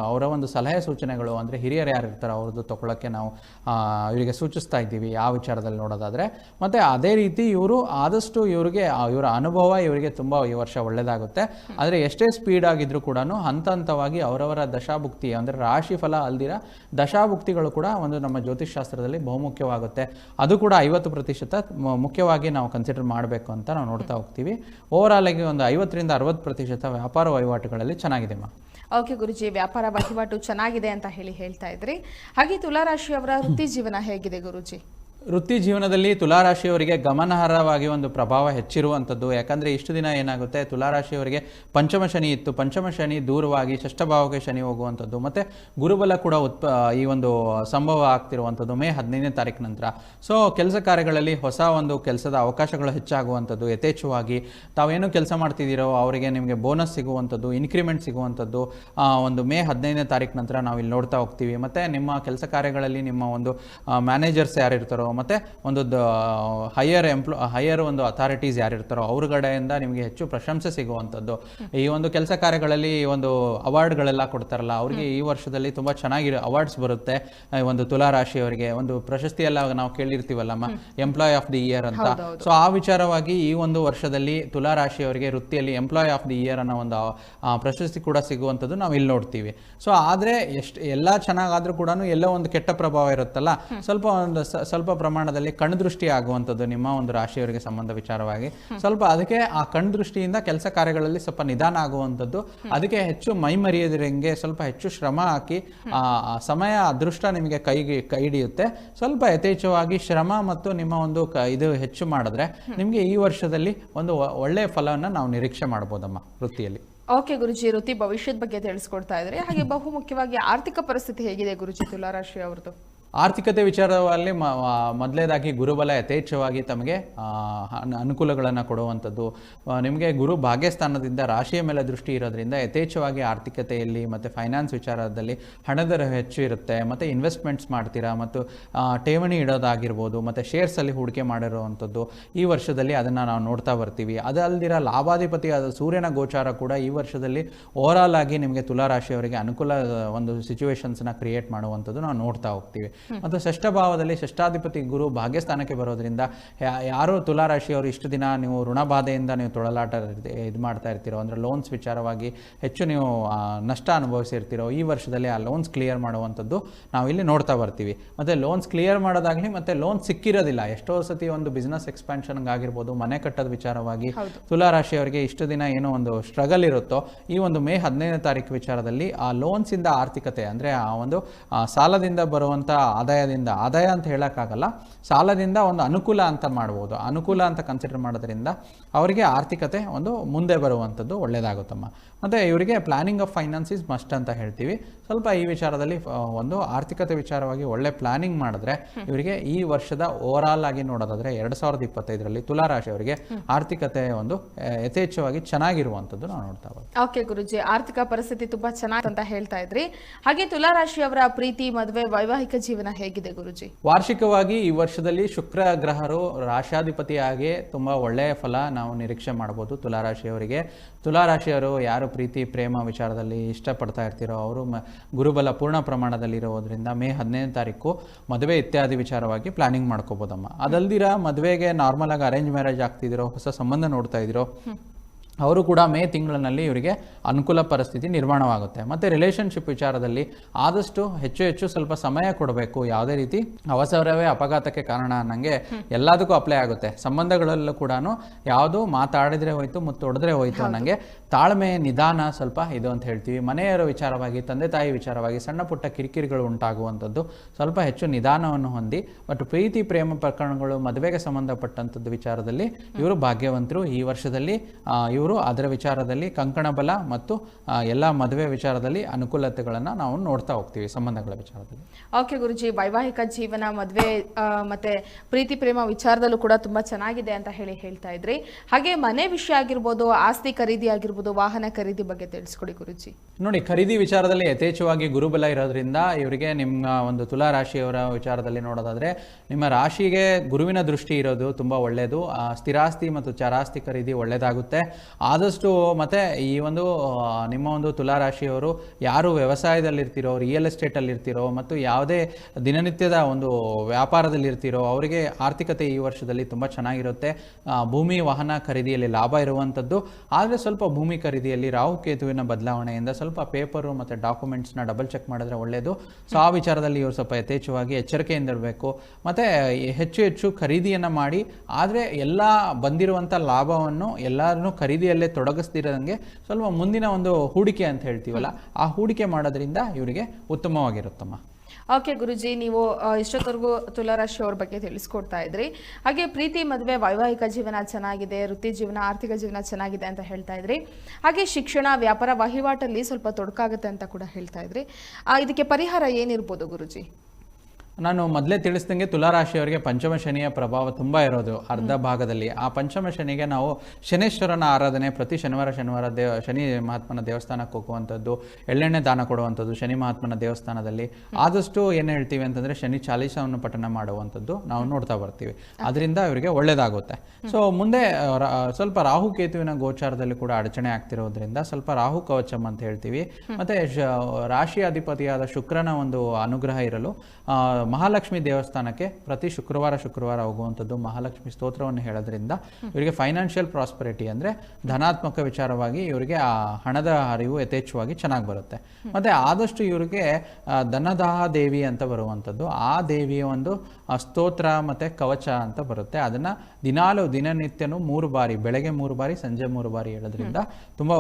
ಅವರ ಒಂದು ಸಲಹೆ ಸೂಚನೆಗಳು ಅಂದರೆ ಹಿರಿಯರು ಯಾರು ಇರ್ತಾರೋ ಅವ್ರದ್ದು ತಗೊಳ್ಳೋಕ್ಕೆ ನಾವು ಆ, ಇವರಿಗೆ ಸೂಚಿಸ್ತಾ ಇದ್ದೀವಿ ಯಾವ ವಿಚಾರದಲ್ಲಿ ನೋಡೋದಾದರೆ. ಮತ್ತು ಅದೇ ರೀತಿ ಇವರು ಆದಷ್ಟು ಇವರಿಗೆ ಇವರ ಅನುಭವ ಇವರಿಗೆ ತುಂಬ ಈ ವರ್ಷ ಒಳ್ಳೆಯದಾಗುತ್ತೆ ಆದರೆ ಎಷ್ಟೇ ಸ್ಪೀಡ್ ಆಗಿದ್ರೂ ಕೂಡ ಹಂತ ಹಂತವಾಗಿ ಅವರವರ ದಶಾಭುಕ್ತಿ ಅಂದರೆ ರಾಶಿ ಫಲ ಅಲ್ದಿರ ದಶಾಭುಕ್ತಿಗಳು ಕೂಡ ಒಂದು ನಮ್ಮ ಜ್ಯೋತಿಷ್ ಶಾಸ್ತ್ರದಲ್ಲಿ ಬಹುಮುಖ್ಯವಾಗುತ್ತೆ. ಅದು ಕೂಡ ಐವತ್ತು ಪ್ರತಿಶತ ಮುಖ್ಯವಾಗಿ ನಾವು ಕನ್ಸಿಡರ್ ಮಾಡಬೇಕು ಅಂತ ನಾವು ನೋಡ್ತಾ ಹೋಗ್ತೀವಿ. ಓವರಾಲ್ ಆಗಿ ಒಂದು ಐವತ್ತರಿಂದ ಅರವತ್ತು ಪ್ರತಿಶತ ವ್ಯಾಪಾರ ವಹಿವಾಟುಗಳಲ್ಲಿ ಚೆನ್ನಾಗಿದೆ, ಮಾ. ಓಕೆ ಗುರುಜಿ, ವ್ಯಾಪಾರ ವಹಿವಾಟು ಚೆನ್ನಾಗಿದೆ ಅಂತ ಹೇಳಿ ಹೇಳ್ತಾ ಇದ್ರಿ. ಹಾಗೆ ತುಲಾರಾಶಿಯವರ ವೃತ್ತಿ ಜೀವನ ಹೇಗಿದೆ ಗುರುಜಿ? ವೃತ್ತಿ ಜೀವನದಲ್ಲಿ ತುಲಾರಾಶಿಯವರಿಗೆ ಗಮನಾರ್ಹವಾಗಿ ಒಂದು ಪ್ರಭಾವ ಹೆಚ್ಚಿರುವಂಥದ್ದು. ಯಾಕಂದರೆ ಇಷ್ಟು ದಿನ ಏನಾಗುತ್ತೆ? ತುಲಾರಾಶಿಯವರಿಗೆ ಪಂಚಮ ಶನಿ ಇತ್ತು. ಪಂಚಮ ಶನಿ ದೂರವಾಗಿ ಷಷ್ಠಭಾವಕ್ಕೆ ಶನಿ ಹೋಗುವಂಥದ್ದು. ಮತ್ತು ಗುರುಬಲ ಕೂಡ ಉತ್ಪ ಈ ಒಂದು ಸಂಭವ ಆಗ್ತಿರುವಂಥದ್ದು ಮೇ ಹದಿನೈದನೇ ತಾರೀಕು ನಂತರ. ಸೊ ಕೆಲಸ ಕಾರ್ಯಗಳಲ್ಲಿ ಹೊಸ ಒಂದು ಕೆಲಸದ ಅವಕಾಶಗಳು ಹೆಚ್ಚಾಗುವಂಥದ್ದು. ಯಥೇಚ್ಛವಾಗಿ ತಾವೇನು ಕೆಲಸ ಮಾಡ್ತಿದ್ದೀರೋ ಅವರಿಗೆ ನಿಮಗೆ ಬೋನಸ್ ಸಿಗುವಂಥದ್ದು, ಇನ್ಕ್ರಿಮೆಂಟ್ ಸಿಗುವಂಥದ್ದು. ಒಂದು ಮೇ ಹದಿನೈದನೇ ತಾರೀಕು ನಂತರ ನಾವು ಇಲ್ಲಿ ನೋಡ್ತಾ ಹೋಗ್ತೀವಿ. ಮತ್ತು ನಿಮ್ಮ ಕೆಲಸ ಕಾರ್ಯಗಳಲ್ಲಿ ನಿಮ್ಮ ಒಂದು ಮ್ಯಾನೇಜರ್ಸ್ ಯಾರಿರ್ತಾರೋ ಮತ್ತು ಒಂದು ಹೈಯರ್ ಎಂಪ್ಲೋ ಹೈಯರ್ ಒಂದು ಅಥಾರಿಟೀಸ್ ಯಾರಿರ್ತಾರೋ ಅವ್ರ ಕಡೆಯಿಂದ ನಿಮಗೆ ಹೆಚ್ಚು ಪ್ರಶಂಸೆ ಸಿಗುವಂಥದ್ದು. ಈ ಒಂದು ಕೆಲಸ ಕಾರ್ಯಗಳಲ್ಲಿ ಈ ಒಂದು ಅವಾರ್ಡ್ಗಳೆಲ್ಲ ಕೊಡ್ತಾರಲ್ಲ ಅವರಿಗೆ ಈ ವರ್ಷದಲ್ಲಿ ತುಂಬ ಚೆನ್ನಾಗಿರೋ ಅವಾರ್ಡ್ಸ್ ಬರುತ್ತೆ. ಒಂದು ತುಲಾ ರಾಶಿಯವರಿಗೆ ಒಂದು ಪ್ರಶಸ್ತಿ ಎಲ್ಲ ನಾವು ಕೇಳಿರ್ತೀವಲ್ಲಮ್ಮ ಎಂಪ್ಲಾಯ್ ಆಫ್ ದಿ ಇಯರ್ ಅಂತ. ಸೊ ಆ ವಿಚಾರವಾಗಿ ಈ ಒಂದು ವರ್ಷದಲ್ಲಿ ತುಲಾ ರಾಶಿಯವರಿಗೆ ವೃತ್ತಿಯಲ್ಲಿ ಎಂಪ್ಲಾಯ್ ಆಫ್ ದಿ ಇಯರ್ ಅನ್ನೋ ಒಂದು ಪ್ರಶಸ್ತಿ ಕೂಡ ಸಿಗುವಂಥದ್ದು ನಾವು ಇಲ್ಲಿ ನೋಡ್ತೀವಿ. ಸೊ ಆದರೆ ಎಷ್ಟು ಎಲ್ಲ ಚೆನ್ನಾಗಾದ್ರೂ ಕೂಡ ಎಲ್ಲೋ ಒಂದು ಕೆಟ್ಟ ಪ್ರಭಾವ ಇರುತ್ತಲ್ಲ ಸ್ವಲ್ಪ ಒಂದು ಸ್ವಲ್ಪ ಪ್ರಮಾಣದಲ್ಲಿ ಕಣ್ದೃಷ್ಟಿ ಆಗುವಂಥದ್ದು ನಿಮ್ಮ ಒಂದು ರಾಶಿಯವರಿಗೆ ಸಂಬಂಧ ವಿಚಾರವಾಗಿ. ಸ್ವಲ್ಪ ಅದಕ್ಕೆ ಆ ಕಣ್ದೃಷ್ಟಿಯಿಂದ ಕೆಲಸ ಕಾರ್ಯಗಳಲ್ಲಿ ಸ್ವಲ್ಪ ನಿಧಾನ ಆಗುವಂಥದ್ದು. ಅದಕ್ಕೆ ಹೆಚ್ಚು ಮೈ ಮರೆಯದಿರಂಗೆ ಸ್ವಲ್ಪ ಹೆಚ್ಚು ಶ್ರಮ ಹಾಕಿ, ಆ ಸಮಯ, ಅದೃಷ್ಟ ನಿಮಗೆ ಕೈಗೆ, ಕೈ ಹಿಡಿಯುತ್ತೆ. ಸ್ವಲ್ಪ ಯಥೇಚ್ಛವಾಗಿ ಶ್ರಮ ಮತ್ತು ನಿಮ್ಮ ಒಂದು ಇದು ಹೆಚ್ಚು ಮಾಡಿದ್ರೆ ನಿಮಗೆ ಈ ವರ್ಷದಲ್ಲಿ ಒಂದು ಒಳ್ಳೆಯ ಫಲವನ್ನು ನಾವು ನಿರೀಕ್ಷೆ ಮಾಡ್ಬೋದಮ್ಮ ವೃತ್ತಿಯಲ್ಲಿ. ಓಕೆ ಗುರುಜಿ, ವೃತ್ತಿ ಭವಿಷ್ಯದ ಬಗ್ಗೆ ತಿಳಿಸ್ಕೊಡ್ತಾ ಇದ್ರಿ. ಹಾಗೆ ಬಹುಮುಖ್ಯವಾಗಿ ಆರ್ಥಿಕ ಪರಿಸ್ಥಿತಿ ಹೇಗಿದೆ ಗುರುಜಿ ತುಲಾರಾಶಿ ಅವ್ರದ್ದು ಆರ್ಥಿಕತೆ ವಿಚಾರದಲ್ಲಿ ಮ- ಮ- ಗುರುಬಲ ಯಥೇಚ್ಛವಾಗಿ ತಮಗೆ ಅನುಕೂಲಗಳನ್ನು ಕೊಡುವಂಥದ್ದು. ನಿಮಗೆ ಗುರು ಭಾಗ್ಯಸ್ಥಾನದಿಂದ ರಾಶಿಯ ಮೇಲೆ ದೃಷ್ಟಿ ಇರೋದ್ರಿಂದ ಯಥೇಚ್ಛವಾಗಿ ಆರ್ಥಿಕತೆಯಲ್ಲಿ ಮತ್ತು ಫೈನಾನ್ಸ್ ವಿಚಾರದಲ್ಲಿ ಹಣದ ಹೆಚ್ಚು ಇರುತ್ತೆ, ಮತ್ತು ಇನ್ವೆಸ್ಟ್ಮೆಂಟ್ಸ್ ಮಾಡ್ತೀರಾ, ಮತ್ತು ಠೇವಣಿ ಇಡೋದಾಗಿರ್ಬೋದು, ಮತ್ತು ಶೇರ್ಸಲ್ಲಿ ಹೂಡಿಕೆ ಮಾಡಿರುವಂಥದ್ದು. ಈ ವರ್ಷದಲ್ಲಿ ಅದನ್ನು ನಾವು ನೋಡ್ತಾ ಬರ್ತೀವಿ. ಅದಲ್ದಿರ ಲಾಭಾಧಿಪತಿ ಆದ ಸೂರ್ಯನ ಗೋಚಾರ ಕೂಡ ಈ ವರ್ಷದಲ್ಲಿ ಓವರಾಲ್ ಆಗಿ ನಿಮಗೆ ತುಲಾರಾಶಿಯವರಿಗೆ ಅನುಕೂಲ ಒಂದು ಸಿಚುವೇಶನ್ಸ್ನ ಕ್ರಿಯೇಟ್ ಮಾಡುವಂಥದ್ದು ನಾವು ನೋಡ್ತಾ ಹೋಗ್ತೀವಿ. ಮತ್ತು ಷಷ್ಠ ಭಾವದಲ್ಲಿ ಷಷ್ಠಾಧಿಪತಿ ಗುರು ಭಾಗ್ಯಸ್ಥಾನಕ್ಕೆ ಬರೋದ್ರಿಂದ ಯಾರು ತುಲಾರಾಶಿಯವರು ಇಷ್ಟು ದಿನ ನೀವು ಋಣಬಾಧೆಯಿಂದ ನೀವು ತೊಳಲಾಟ ಇದು ಮಾಡ್ತಾ ಇರ್ತೀರೋ ಅಂದರೆ ಲೋನ್ಸ್ ವಿಚಾರವಾಗಿ ಹೆಚ್ಚು ನೀವು ನಷ್ಟ ಅನುಭವಿಸಿರ್ತೀರೋ ಈ ವರ್ಷದಲ್ಲಿ ಆ ಲೋನ್ಸ್ ಕ್ಲಿಯರ್ ಮಾಡುವಂಥದ್ದು ನಾವು ಇಲ್ಲಿ ನೋಡ್ತಾ ಬರ್ತೀವಿ. ಮತ್ತು ಲೋನ್ಸ್ ಕ್ಲಿಯರ್ ಮಾಡೋದಾಗಲಿ ಮತ್ತು ಲೋನ್ ಸಿಕ್ಕಿರೋದಿಲ್ಲ. ಎಷ್ಟೋ ಸತಿ ಒಂದು ಬಿಸ್ನೆಸ್ ಎಕ್ಸ್ಪಾನ್ಷನ್ಗಾಗಿರ್ಬೋದು ಮನೆ ಕಟ್ಟೋದ ವಿಚಾರವಾಗಿ ತುಲಾರಾಶಿಯವರಿಗೆ ಇಷ್ಟು ದಿನ ಏನೋ ಒಂದು ಸ್ಟ್ರಗಲ್ ಇರುತ್ತೋ ಈ ಒಂದು ಮೇ ಹದಿನೈದನೇ ತಾರೀಕು ವಿಚಾರದಲ್ಲಿ ಆ ಲೋನ್ಸಿಂದ ಆರ್ಥಿಕತೆ ಅಂದರೆ ಆ ಒಂದು ಸಾಲದಿಂದ ಬರುವಂಥ ಆದಾಯದಿಂದ, ಆದಾಯ ಅಂತ ಹೇಳೋಕ್ಕಾಗಲ್ಲ, ಸಾಲದಿಂದ ಒಂದು ಅನುಕೂಲ ಅಂತ ಮಾಡ್ಬೋದು. ಅನುಕೂಲ ಅಂತ ಕನ್ಸಿಡರ್ ಮಾಡೋದ್ರಿಂದ ಅವರಿಗೆ ಆರ್ಥಿಕತೆ ಒಂದು ಮುಂದೆ ಬರುವಂಥದ್ದು ಒಳ್ಳೆಯದಾಗುತ್ತಮ್ಮ ಮತ್ತು ಇವರಿಗೆ planning of finance is must ಅಂತ ಹೇಳ್ತೀವಿ. ಸ್ವಲ್ಪ ಈ ವಿಚಾರದಲ್ಲಿ ಒಂದು ಆರ್ಥಿಕತೆ ವಿಚಾರವಾಗಿ ಒಳ್ಳೆ ಪ್ಲಾನಿಂಗ್ ಮಾಡಿದ್ರೆ ಇವರಿಗೆ ಈ ವರ್ಷದ ಓವರಾಲ್ ಆಗಿ ನೋಡೋದಾದ್ರೆ ಎರಡು ಸಾವಿರದ ಇಪ್ಪತ್ತೈದರಲ್ಲಿ ತುಲಾರಾಶಿಯವರಿಗೆ ಆರ್ಥಿಕತೆ ಒಂದು ಯಥೇಚ್ಛವಾಗಿ ಚೆನ್ನಾಗಿರುವಂತದ್ದು ನಾವು ನೋಡ್ತಾ ಓಕೆ ಗುರುಜಿ ಆರ್ಥಿಕ ಪರಿಸ್ಥಿತಿ ತುಂಬಾ ಚೆನ್ನಾಗಿ ಅಂತ ಹೇಳ್ತಾ ಇದ್ರಿ. ಹಾಗೆ ತುಲಾರಾಶಿಯವರ ಪ್ರೀತಿ ಮದುವೆ ವೈವಾಹಿಕ ಜೀವನ ಹೇಗಿದೆ ಗುರುಜಿ? ವಾರ್ಷಿಕವಾಗಿ ಈ ವರ್ಷದಲ್ಲಿ ಶುಕ್ರ ಗ್ರಹರು ರಾಶಾಧಿಪತಿಯಾಗಿ ತುಂಬಾ ಒಳ್ಳೆಯ ಫಲ ನಾವು ನಿರೀಕ್ಷೆ ಮಾಡ್ಬೋದು ತುಲಾರಾಶಿಯವರಿಗೆ ತುಲಾರಾಶಿಯವರು ಯಾರು ಪ್ರೀತಿ, ಪ್ರೇಮ ವಿಚಾರದಲ್ಲಿ ಇಷ್ಟಪಡ್ತಾ ಇರ್ತೀರೋ, ಅವರು ಮ, ಗುರುಬಲ ಪೂರ್ಣ ಪ್ರಮಾಣದಲ್ಲಿ ಇರೋದ್ರಿಂದ ಮೇ ಹದಿನೈದನೇ ತಾರೀಕು ಮದುವೆ ಇತ್ಯಾದಿ ವಿಚಾರವಾಗಿ ಪ್ಲಾನಿಂಗ್ ಮಾಡ್ಕೋಬೋದಮ್ಮ. ಅದಲ್ದಿರ ಮದುವೆಗೆ ನಾರ್ಮಲ್ ಆಗಿ ಅರೇಂಜ್ ಮ್ಯಾರೇಜ್ ಆಗ್ತಿದಿರೋ, ಹೊಸ ಸಂಬಂಧ ನೋಡ್ತಾ ಇದ್ದೀರೋ ಅವರು ಕೂಡ ಮೇ ತಿಂಗಳಿನಲ್ಲಿ ಇವರಿಗೆ ಅನುಕೂಲ ಪರಿಸ್ಥಿತಿ ನಿರ್ಮಾಣವಾಗುತ್ತೆ. ಮತ್ತು ರಿಲೇಷನ್ಶಿಪ್ ವಿಚಾರದಲ್ಲಿ ಆದಷ್ಟು ಹೆಚ್ಚು ಹೆಚ್ಚು ಸ್ವಲ್ಪ ಸಮಯ ಕೊಡಬೇಕು. ಯಾವುದೇ ರೀತಿ ಅವಸರವೇ ಅಪಘಾತಕ್ಕೆ ಕಾರಣ ಅನ್ನಂಗೆ ಎಲ್ಲದಕ್ಕೂ ಅಪ್ಲೈ ಆಗುತ್ತೆ. ಸಂಬಂಧಗಳಲ್ಲೂ ಕೂಡ ಯಾವುದು ಮಾತಾಡಿದ್ರೆ ಹೋಯ್ತು ಮತ್ತು ಹೊಡೆದ್ರೆ ಹೋಯ್ತು ಅನ್ನಂಗೆ ತಾಳ್ಮೆ, ನಿಧಾನ ಸ್ವಲ್ಪ ಇದು ಅಂತ ಹೇಳ್ತೀವಿ. ಮನೆಯವರ ವಿಚಾರವಾಗಿ, ತಂದೆ ತಾಯಿ ವಿಚಾರವಾಗಿ ಸಣ್ಣ ಪುಟ್ಟ ಕಿರಿಕಿರಿಗಳು ಉಂಟಾಗುವಂಥದ್ದು ಸ್ವಲ್ಪ ಹೆಚ್ಚು ನಿಧಾನವನ್ನು ಹೊಂದಿ, ಬಟ್ ಪ್ರೀತಿ, ಪ್ರೇಮ ಪ್ರಕರಣಗಳು ಮದುವೆಗೆ ಸಂಬಂಧಪಟ್ಟಂಥದ್ದು ವಿಚಾರದಲ್ಲಿ ಇವರು ಭಾಗ್ಯವಂತರು. ಈ ವರ್ಷದಲ್ಲಿ ಇವರು ಅದರ ವಿಚಾರದಲ್ಲಿ ಕಂಕಣ ಬಲ ಮತ್ತು ಎಲ್ಲ ಮದುವೆ ವಿಚಾರದಲ್ಲಿ ಅನುಕೂಲತೆಗಳನ್ನು ನಾವು ನೋಡ್ತಾ ಹೋಗ್ತೀವಿ ಸಂಬಂಧಗಳ ವಿಚಾರದಲ್ಲಿ. ಓಕೆ ಗುರುಜಿ, ವೈವಾಹಿಕ ಜೀವನ, ಮದುವೆ ಮತ್ತೆ ಪ್ರೀತಿ, ಪ್ರೇಮ ವಿಚಾರದಲ್ಲೂ ಕೂಡ ತುಂಬಾ ಚೆನ್ನಾಗಿದೆ ಅಂತ ಹೇಳಿ ಹೇಳ್ತಾ ಇದ್ರಿ. ಹಾಗೆ ಮನೆ ವಿಷಯ ಆಗಿರ್ಬೋದು, ಆಸ್ತಿ ಖರೀದಿ ಆಗಿರ್ಬೋದು ವಾಹನ ಖರೀದಿ ಬಗ್ಗೆ ತಿಳಿಸ್ಕೊಡಿ ಗುರುಜಿ. ನೋಡಿ, ಖರೀದಿ ವಿಚಾರದಲ್ಲಿ ಯಥೇಚ್ಛವಾಗಿ ಗುರುಬಲ ಇರೋದ್ರಿಂದ ಇವರಿಗೆ ನಿಮ್ಮ ಒಂದು ತುಲಾ ರಾಶಿಯವರ ವಿಚಾರದಲ್ಲಿ ನೋಡೋದಾದ್ರೆ, ನಿಮ್ಮ ರಾಶಿಗೆ ಗುರುವಿನ ದೃಷ್ಟಿ ಇರೋದು ತುಂಬ ಒಳ್ಳೆಯದು ಸ್ಥಿರಾಸ್ತಿ ಮತ್ತು ಚರಾಸ್ತಿ ಖರೀದಿ ಒಳ್ಳೆಯದಾಗುತ್ತೆ ಆದಷ್ಟು ಮತ್ತೆ ಈ ಒಂದು ನಿಮ್ಮ ಒಂದು ತುಲಾ ರಾಶಿಯವರು ಯಾರು ವ್ಯವಸಾಯದಲ್ಲಿ ಇರ್ತಿರೋ ರಿಯಲ್ ಎಸ್ಟೇಟಲ್ಲಿ ಇರ್ತಿರೋ ಮತ್ತು ಯಾವುದೇ ದಿನನಿತ್ಯದ ಒಂದು ವ್ಯಾಪಾರದಲ್ಲಿ ಇರ್ತಿರೋ ಅವರಿಗೆ ಆರ್ಥಿಕತೆ ಈ ವರ್ಷದಲ್ಲಿ ತುಂಬ ಚೆನ್ನಾಗಿರುತ್ತೆ. ಭೂಮಿ ವಾಹನ ಖರೀದಿಯಲ್ಲಿ ಲಾಭ ಇರುವಂಥದ್ದು ಆದರೆ ಸ್ವಲ್ಪ ಭೂಮಿ ಖರೀದಿಯಲ್ಲಿ ರಾಹುಕೇತುವಿನ ಬದಲಾವಣೆಯಿಂದ ಸ್ವಲ್ಪ ಪೇಪರು ಮತ್ತು ಡಾಕ್ಯುಮೆಂಟ್ಸ್ನ ಡಬಲ್ ಚೆಕ್ ಮಾಡಿದ್ರೆ ಒಳ್ಳೆಯದು ಸೊ ಆ ವಿಚಾರದಲ್ಲಿ ಇವರು ಸ್ವಲ್ಪ ಯಥೇಚ್ಛವಾಗಿ ಎಚ್ಚರಿಕೆಯಿಂದ ಇರಬೇಕು. ಮತ್ತು ಹೆಚ್ಚು ಹೆಚ್ಚು ಖರೀದಿಯನ್ನು ಮಾಡಿ, ಆದರೆ ಎಲ್ಲ ಬಂದಿರುವಂಥ ಲಾಭವನ್ನು ಎಲ್ಲರನ್ನೂ ಖರೀದಿಯಲ್ಲೇ ತೊಡಗಿಸ್ದಿರೋದಂಗೆ ಸ್ವಲ್ಪ ಮುಂದಿನ ಒಂದು ಹೂಡಿಕೆ ಅಂತ ಹೇಳ್ತೀವಲ್ಲ, ಆ ಹೂಡಿಕೆ ಮಾಡೋದ್ರಿಂದ ಇವರಿಗೆ ಉತ್ತಮವಾಗಿರುತ್ತಮ್ಮ. ಓಕೆ ಗುರುಜಿ, ನೀವು ಇಷ್ಟೊತ್ತರೆಗೂ ತುಲಾರಾಶಿ ಅವ್ರ ಬಗ್ಗೆ ತಿಳಿಸ್ಕೊಡ್ತಾ ಇದ್ರಿ. ಹಾಗೆ ಪ್ರೀತಿ, ಮದುವೆ, ವೈವಾಹಿಕ ಜೀವನ ಚೆನ್ನಾಗಿದೆ, ವೃತ್ತಿ ಜೀವನ, ಆರ್ಥಿಕ ಜೀವನ ಚೆನ್ನಾಗಿದೆ ಅಂತ ಹೇಳ್ತಾ ಇದ್ರಿ. ಹಾಗೆ ಶಿಕ್ಷಣ, ವ್ಯಾಪಾರ, ವಹಿವಾಟಲ್ಲಿ ಸ್ವಲ್ಪ ತೊಡಕಾಗುತ್ತೆ ಅಂತ ಕೂಡ ಹೇಳ್ತಾ ಇದ್ರಿ. ಇದಕ್ಕೆ ಪರಿಹಾರ ಏನಿರ್ಬೋದು ಗುರುಜಿ? ನಾನು ಮೊದಲೇ ತಿಳಿಸ್ದಂಗೆ ತುಲಾರಾಶಿಯವರಿಗೆ ಪಂಚಮ ಶನಿಯ ಪ್ರಭಾವ ತುಂಬ ಇರೋದು. ಅರ್ಧ ಭಾಗದಲ್ಲಿ. ಆ ಪಂಚಮ ಶನಿಗೆ ನಾವು ಶನೇಶ್ವರನ ಆರಾಧನೆ ಪ್ರತಿ ಶನಿವಾರ ಶನಿವಾರ ದೇವ ಶನಿ ಮಹಾತ್ಮನ ದೇವಸ್ಥಾನಕ್ಕೆ ಹೋಗುವಂಥದ್ದು ಎಳ್ಳೆಣ್ಣೆ ದಾನ ಕೊಡುವಂಥದ್ದು ಶನಿ ಮಹಾತ್ಮನ ದೇವಸ್ಥಾನದಲ್ಲಿ. ಆದಷ್ಟು ಏನು ಹೇಳ್ತೀವಿ ಅಂತಂದರೆ ಶನಿ ಚಾಲೀಸವನ್ನು ಪಠನ ಮಾಡುವಂಥದ್ದು ನಾವು ನೋಡ್ತಾ ಬರ್ತೀವಿ. ಅದರಿಂದ ಇವರಿಗೆ ಒಳ್ಳೆಯದಾಗುತ್ತೆ ಸೊ ಮುಂದೆ ಸ್ವಲ್ಪ ರಾಹು ಕೇತುವಿನ ಗೋಚಾರದಲ್ಲಿ ಕೂಡ ಅಡಚಣೆ ಆಗ್ತಿರೋದ್ರಿಂದ ಸ್ವಲ್ಪ ರಾಹು ಕವಚಂ ಅಂತ ಹೇಳ್ತೀವಿ. ಮತ್ತೆ ರಾಶಿ ಅಧಿಪತಿಯಾದ ಶುಕ್ರನ ಒಂದು ಅನುಗ್ರಹ ಇರಲು ಮಹಾಲಕ್ಷ್ಮಿ ದೇವಸ್ಥಾನಕ್ಕೆ ಪ್ರತಿ ಶುಕ್ರವಾರ ಶುಕ್ರವಾರ ಹೋಗುವಂಥದ್ದು ಮಹಾಲಕ್ಷ್ಮಿ ಸ್ತೋತ್ರವನ್ನು ಹೇಳೋದ್ರಿಂದ ಇವರಿಗೆ ಫೈನಾನ್ಷಿಯಲ್ ಪ್ರಾಸ್ಪರಿಟಿ ಅಂದರೆ ಧನಾತ್ಮಕ ವಿಚಾರವಾಗಿ ಇವರಿಗೆ ಆ ಹಣದ ಹರಿವು ಯಥೇಚ್ಛವಾಗಿ ಚೆನ್ನಾಗಿ ಬರುತ್ತೆ. ಮತ್ತೆ ಆದಷ್ಟು ಇವರಿಗೆ ಧನದಾಹ ದೇವಿ ಅಂತ ಬರುವಂಥದ್ದು ಆ ದೇವಿಯ ಒಂದು ಸ್ತೋತ್ರ ಮತ್ತೆ ಕವಚ ಅಂತ ಬರುತ್ತೆ. ಅದನ್ನ ದಿನಾಲು ದಿನನಿತ್ಯನೂ ಮೂರು ಬಾರಿ ಬೆಳಗ್ಗೆ ಮೂರು ಬಾರಿ ಸಂಜೆ ಮೂರು ಬಾರಿ ಹೇಳೋದ್ರಿಂದ ತುಂಬ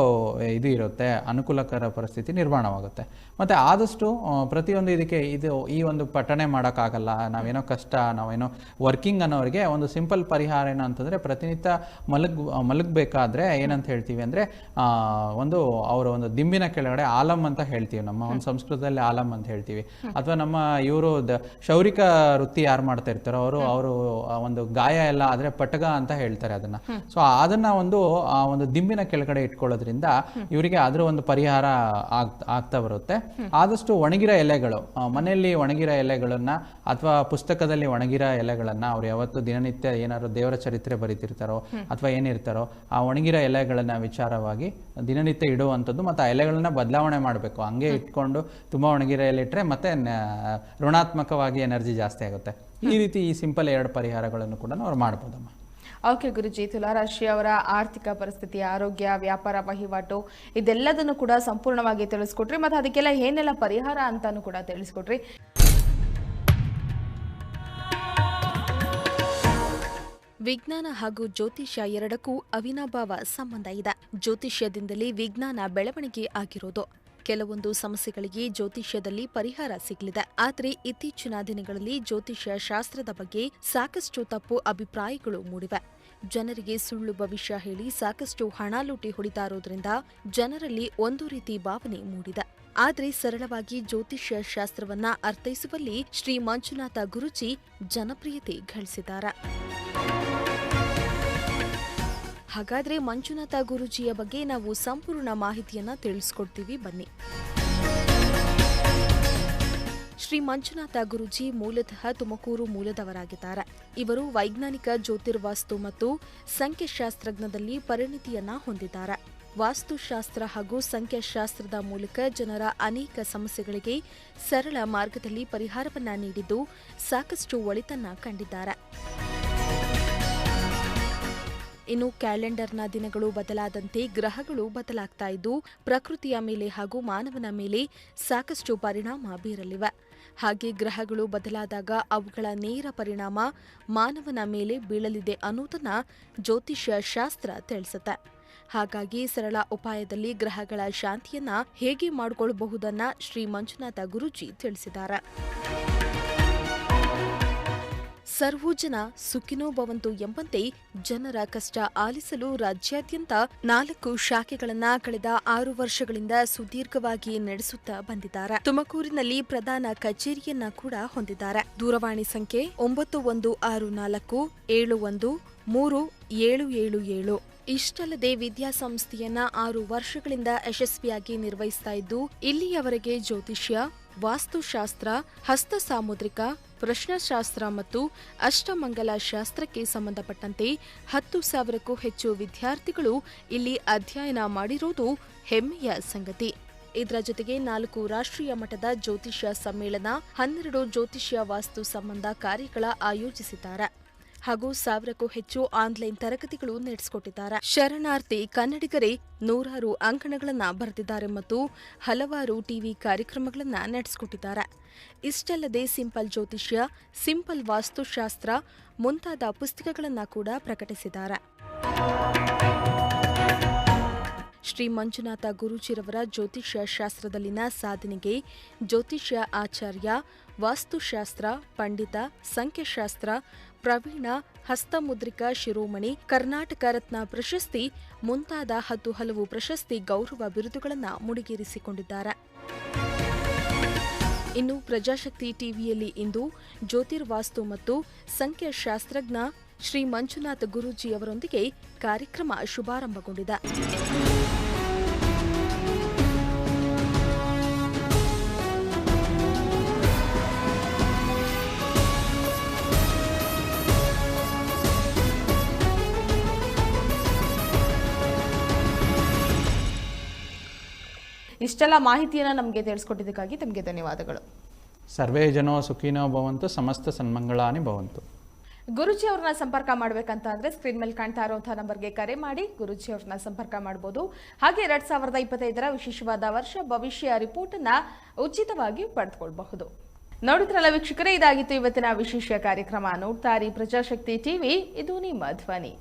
ಇದು ಇರುತ್ತೆ ಅನುಕೂಲಕರ ಪರಿಸ್ಥಿತಿ ನಿರ್ಮಾಣವಾಗುತ್ತೆ. ಮತ್ತೆ ಆದಷ್ಟು ಪ್ರತಿಯೊಂದು ಇದಕ್ಕೆ ಇದು ಈ ಒಂದು ಪಠಣೆ ಮಾಡೋಕ್ಕಾಗಲ್ಲ, ನಾವೇನೋ ಕಷ್ಟ, ನಾವೇನೋ ವರ್ಕಿಂಗ್ ಅನ್ನೋರಿಗೆ ಒಂದು ಸಿಂಪಲ್ ಪರಿಹಾರ ಏನಂತಂದರೆ ಪ್ರತಿನಿತ್ಯ ಮಲಗ್, ಮಲಗಬೇಕಾದ್ರೆ ಏನಂತ ಹೇಳ್ತೀವಿ ಅಂದರೆ ಒಂದು ಅವರ ಒಂದು ದಿಂಬಿನ ಕೆಳಗಡೆ ಆಲಂ ಅಂತ ಹೇಳ್ತೀವಿ ನಮ್ಮ ಒಂದು ಸಂಸ್ಕೃತದಲ್ಲಿ ಆಲಂ ಅಂತ ಹೇಳ್ತೀವಿ. ಅಥವಾ ನಮ್ಮ ಇವರು ಶೌರಿಕ ವೃತ್ತಿ ಯಾರು ಮಾಡ್ತಾ ಇರ್ತಾರೋ ಅವರು ಅವರು ಒಂದು ಗಾಯ ಎಲ್ಲ ಆದರೆ ಪಟಗ ಅಂತ ಹೇಳ್ತಾರೆ ಅದನ್ನ. ಸೊ ಅದನ್ನ ಒಂದು, ಆ ಒಂದು ದಿಂಬಿನ ಕೆಳಗಡೆ ಇಟ್ಕೊಳ್ಳೋದ್ರಿಂದ ಇವರಿಗೆ ಅದರ ಒಂದು ಪರಿಹಾರ ಆಗ್- ಆಗ್ತಾ ಬರುತ್ತೆ. ಆದಷ್ಟು ಒಣಗಿರೋ ಎಲೆಗಳು ಮನೆಯಲ್ಲಿ ಒಣಗಿರೋ ಎಲೆಗಳನ್ನ ಅಥವಾ ಪುಸ್ತಕದಲ್ಲಿ ಒಣಗಿರೋ ಎಲೆಗಳನ್ನು ಅವ್ರು ಯಾವತ್ತು ದಿನನಿತ್ಯ ಏನಾದ್ರು ದೇವರ ಚರಿತ್ರೆ ಬರೀತಿರ್ತಾರೋ ಅಥವಾ ಏನಿರ್ತಾರೋ ಆ ಒಣಗಿರೋ ಎಲೆಗಳನ್ನು ವಿಚಾರವಾಗಿ ದಿನನಿತ್ಯ ಇಡುವಂಥದ್ದು ಮತ್ತು ಆ ಎಲೆಗಳನ್ನ ಬದಲಾವಣೆ ಮಾಡಬೇಕು. ಹಂಗೆ ಇಟ್ಕೊಂಡು ತುಂಬ ಒಣಗಿರೋ ಎಲೆ ಇಟ್ಟರೆ ಮತ್ತೆ ಋಣಾತ್ಮಕವಾಗಿ ಎನರ್ಜಿ ಜಾಸ್ತಿ ಆಗುತ್ತೆ. ಈ ರೀತಿ ಈ ಸಿಂಪಲ್ ಎರಡು ಪರಿಹಾರಗಳನ್ನು ಕೂಡ ಅವ್ರು ಮಾಡ್ಬೋದಮ್ಮ. ಓಕೆ ಗುರುಜಿ ತುಲಾರಾಶಿ ಅವರ ಆರ್ಥಿಕ ಪರಿಸ್ಥಿತಿ ಆರೋಗ್ಯ ವ್ಯಾಪಾರ ವಹಿವಾಟು ಇದೆಲ್ಲದನ್ನು ಕೂಡ ಸಂಪೂರ್ಣವಾಗಿ ತಿಳಿಸ್ಕೊಟ್ರಿ. ಮತ್ತು ಅದಕ್ಕೆಲ್ಲ ಏನೆಲ್ಲ ಪರಿಹಾರ ಅಂತಾನು ಕೂಡ ತಿಳಿಸ್ಕೊಟ್ರಿ. ವಿಜ್ಞಾನ ಹಾಗೂ ಜ್ಯೋತಿಷ್ಯ ಎರಡಕ್ಕೂ ಅವಿನಾಭಾವ ಸಂಬಂಧ ಇದೆ. ಜ್ಯೋತಿಷ್ಯದಿಂದಲೇ ವಿಜ್ಞಾನ ಬೆಳವಣಿಗೆ ಆಗಿರೋದು. ಕೆಲವೊಂದು ಸಮಸ್ಯೆಗಳಿಗೆ ಜ್ಯೋತಿಷ್ಯದಲ್ಲಿ ಪರಿಹಾರ ಸಿಗಲಿದೆ. ಆದರೆ ಇತ್ತೀಚಿನ ದಿನಗಳಲ್ಲಿ ಜ್ಯೋತಿಷ್ಯ ಶಾಸ್ತ್ರದ ಬಗ್ಗೆ ಸಾಕಷ್ಟು ತಪ್ಪು ಅಭಿಪ್ರಾಯಗಳು ಮೂಡಿವೆ. ಜನರಿಗೆ ಸುಳ್ಳು ಭವಿಷ್ಯ ಹೇಳಿ ಸಾಕಷ್ಟು ಹಣ ಲೂಟಿ ಹೊಡಿತಾ ಇರೋದ್ರಿಂದ ಜನರಲ್ಲಿ ಒಂದು ರೀತಿ ಭಾವನೆ ಮೂಡಿದೆ. ಆದ್ರೆ ಸರಳವಾಗಿ ಜ್ಯೋತಿಷ್ಯ ಶಾಸ್ತ್ರವನ್ನ ಅರ್ಥೈಸುವಲ್ಲಿ ಶ್ರೀ ಮಂಜುನಾಥ ಗುರುಜಿ ಜನಪ್ರಿಯತೆ ಗಳಿಸಿದ್ದಾರೆ. ಹಾಗಾದ್ರೆ ಮಂಜುನಾಥ ಗುರುಜಿಯ ಬಗ್ಗೆ ನಾವು ಸಂಪೂರ್ಣ ಮಾಹಿತಿಯನ್ನ ತಿಳಿಸ್ಕೊಡ್ತೀವಿ, ಬನ್ನಿ. ಶ್ರೀ ಮಂಜುನಾಥ ಗುರುಜಿ ಮೂಲತಃ ತುಮಕೂರು ಮೂಲದವರಾಗಿದ್ದಾರೆ. ಇವರು ವೈಜ್ಞಾನಿಕ ಜ್ಯೋತಿರ್ವಾಸ್ತು ಮತ್ತು ಸಂಖ್ಯಾಶಾಸ್ತ್ರಜ್ಞದಲ್ಲಿ ಪರಿಣಿತಿಯನ್ನ ಹೊಂದಿದ್ದಾರೆ. ವಾಸ್ತುಶಾಸ್ತ್ರ ಹಾಗೂ ಸಂಖ್ಯಾಶಾಸ್ತ್ರದ ಮೂಲಕ ಜನರ ಅನೇಕ ಸಮಸ್ಯೆಗಳಿಗೆ ಸರಳ ಮಾರ್ಗದಲ್ಲಿ ಪರಿಹಾರವನ್ನ ನೀಡಿದ್ದು ಸಾಕಷ್ಟು ಒಳಿತನ್ನ ಕಂಡಿದ್ದಾರೆ. ಇನ್ನು ಕ್ಯಾಲೆಂಡರ್ನ ದಿನಗಳು ಬದಲಾದಂತೆ ಗ್ರಹಗಳು ಬದಲಾಗ್ತಾ ಇದ್ದು, ಪ್ರಕೃತಿಯ ಮೇಲೆ ಹಾಗೂ ಮಾನವನ ಮೇಲೆ ಸಾಕಷ್ಟು ಪರಿಣಾಮ ಬೀರಲಿವೆ. ಹಾಗೆ ಗ್ರಹಗಳು ಬದಲಾದಾಗ ಅವುಗಳ ನೇರ ಪರಿಣಾಮ ಮಾನವನ ಮೇಲೆ ಬೀಳಲಿದೆ ಅನ್ನೋದನ್ನ ಜ್ಯೋತಿಷ್ಯ ಶಾಸ್ತ್ರ ತಿಳಿಸುತ್ತೆ. ಹಾಗಾಗಿ ಸರಳ ಉಪಾಯದಲ್ಲಿ ಗ್ರಹಗಳ ಶಾಂತಿಯನ್ನ ಹೇಗೆ ಮಾಡಿಕೊಳ್ಳಬಹುದನ್ನ ಶ್ರೀ ಮಂಜುನಾಥ ಗುರುಜಿ ತಿಳಿಸಿದ್ದಾರೆ. ಸರ್ವೂ ಜನ ಸುಖಿನೋ ಭವಂತು ಎಂಬಂತೆ ಜನರ ಕಷ್ಟ ಆಲಿಸಲು ರಾಜ್ಯಾದ್ಯಂತ ನಾಲ್ಕು ಶಾಖೆಗಳನ್ನ ಕಳೆದ ಆರು ವರ್ಷಗಳಿಂದ ಸುದೀರ್ಘವಾಗಿ ನಡೆಸುತ್ತಾ ಬಂದಿದ್ದಾರೆ. ತುಮಕೂರಿನಲ್ಲಿ ಪ್ರಧಾನ ಕಚೇರಿಯನ್ನ ಕೂಡ ಹೊಂದಿದ್ದಾರೆ. ದೂರವಾಣಿ ಸಂಖ್ಯೆ ಒಂಬತ್ತು ಒಂದು ಆರು ನಾಲ್ಕು ಏಳು ಒಂದು ಮೂರು ಏಳು ಏಳು ಏಳು. ಇಷ್ಟಲ್ಲದೆ ವಿದ್ಯಾಸಂಸ್ಥೆಯನ್ನ ಆರು ವರ್ಷಗಳಿಂದ ಯಶಸ್ವಿಯಾಗಿ ನಿರ್ವಹಿಸ್ತಾ ಇದ್ದು, ಇಲ್ಲಿಯವರೆಗೆ ಜ್ಯೋತಿಷ್ಯ, ವಾಸ್ತುಶಾಸ್ತ್ರ, ಹಸ್ತ ಸಾಮುದ್ರಿಕ, ಪ್ರಶ್ನಶಾಸ್ತ್ರ ಮತ್ತು ಅಷ್ಟಮಂಗಲ ಶಾಸ್ತ್ರಕ್ಕೆ ಸಂಬಂಧಪಟ್ಟಂತೆ ಹತ್ತು ಸಾವಿರಕ್ಕೂ ಹೆಚ್ಚು ವಿದ್ಯಾರ್ಥಿಗಳು ಇಲ್ಲಿ ಅಧ್ಯಯನ ಮಾಡಿರುವುದು ಹೆಮ್ಮೆಯ ಸಂಗತಿ. ಇದರ ಜೊತೆಗೆ ನಾಲ್ಕು ರಾಷ್ಟ್ರೀಯ ಮಟ್ಟದ ಜ್ಯೋತಿಷ್ಯ ಸಮ್ಮೇಳನ, ಹನ್ನೆರಡು ಜ್ಯೋತಿಷ್ಯ ವಾಸ್ತು ಸಂಬಂಧ ಕಾರ್ಯಗಳ ಆಯೋಜಿಸಿದ್ದಾರೆ. ಹಾಗೂ ಸಾವಿರಕ್ಕೂ ಹೆಚ್ಚು ಆನ್ಲೈನ್ ತರಗತಿಗಳು ನಡೆಸಿಕೊಟ್ಟಿದ್ದಾರೆ. ಶರಣಾರ್ಥಿ ಕನ್ನಡಿಗರೇ, ನೂರಾರು ಅಂಕಣಗಳನ್ನು ಬರೆದಿದ್ದಾರೆ ಮತ್ತು ಹಲವಾರು ಟಿವಿ ಕಾರ್ಯಕ್ರಮಗಳನ್ನು ನಡೆಸಿಕೊಟ್ಟಿದ್ದಾರೆ. ಇಷ್ಟಲ್ಲದೆ ಸಿಂಪಲ್ ಜ್ಯೋತಿಷ್ಯ, ಸಿಂಪಲ್ ವಾಸ್ತುಶಾಸ್ತ್ರ ಮುಂತಾದ ಪುಸ್ತಕಗಳನ್ನು ಕೂಡ ಪ್ರಕಟಿಸಿದ್ದಾರೆ. ಶ್ರೀ ಮಂಜುನಾಥ ಗುರುಜಿರವರ ಜ್ಯೋತಿಷ್ಯ ಶಾಸ್ತ್ರದಲ್ಲಿನ ಸಾಧನೆಗೆ ಜ್ಯೋತಿಷ್ಯ ಆಚಾರ್ಯ, ವಾಸ್ತುಶಾಸ್ತ್ರ, ಪಂಡಿತ, ಸಂಖ್ಯಾಶಾಸ್ತ್ರ ಪ್ರವೀಣ ಹಸ್ತಮುದ್ರಿಕಾ ಶಿರೋಮಣಿ, ಕರ್ನಾಟಕ ರತ್ನ ಪ್ರಶಸ್ತಿ, ಮುಂತಾದ ಹತ್ತು ಹಲವು ಪ್ರಶಸ್ತಿ ಗೌರವ ಬಿರುದುಗಳನ್ನು ಮುಡಿಗೇರಿಸಿಕೊಂಡಿದ್ದಾರೆ. ಇನ್ನು ಪ್ರಜಾಶಕ್ತಿ ಟಿವಿಯಲ್ಲಿ ಇಂದು ಜ್ಯೋತಿರ್ವಾಸ್ತು ಮತ್ತು ಸಂಖ್ಯಾಶಾಸ್ತ್ರಜ್ಞ ಶ್ರೀ ಮಂಜುನಾಥ್ ಗುರೂಜಿ ಅವರೊಂದಿಗೆ ಕಾರ್ಯಕ್ರಮ ಶುಭಾರಂಭಗೊಂಡಿದೆ. ಇಷ್ಟೆಲ್ಲ ಮಾಹಿತಿಯನ್ನ ನಮಗೆ ತಿಳಿಸ್ಕೊಟ್ಟಿದ್ದಕ್ಕಾಗಿ ತಮಗೆ ಧನ್ಯವಾದಗಳು. ಸರ್ವೇ ಜನೋ ಸುಖಿನೋ ಭವಂತು ಸಮಸ್ತ ಸನ್ಮಂಗಳಾನಿ ಭವಂತು. ಗುರುಜಿ ಅವ್ರನ್ನ ಸಂಪರ್ಕ ಮಾಡ್ಬೇಕಂತ ಅಂದ್ರೆ ಸ್ಕ್ರೀನ್ ಮೇಲೆ ಕಾಣ್ತಾ ಇರುವಂತಹ ನಂಬರ್ಗೆ ಕರೆ ಮಾಡಿ ಗುರುಜಿ ಅವ್ರನ್ನ ಸಂಪರ್ಕ ಮಾಡಬಹುದು ಹಾಗೆ ಎರಡ್ ಸಾವಿರದ ಇಪ್ಪತ್ತೈದರ ವಿಶೇಷವಾದ ವರ್ಷ ಭವಿಷ್ಯ ರಿಪೋರ್ಟ್ ಅನ್ನ ಉಚಿತವಾಗಿ ಪಡೆದುಕೊಳ್ಬಹುದು. ನೋಡಿದ್ರಲ್ಲ ವೀಕ್ಷಕರೇ ಇದಾಗಿತ್ತು ಇವತ್ತಿನ ವಿಶೇಷ ಕಾರ್ಯಕ್ರಮ. ನೋಡ್ತಾ ಇರಿ ಪ್ರಜಾಶಕ್ತಿ ಟಿವಿ ಇದು ನಿಮ್ಮ ಧ್ವನಿ.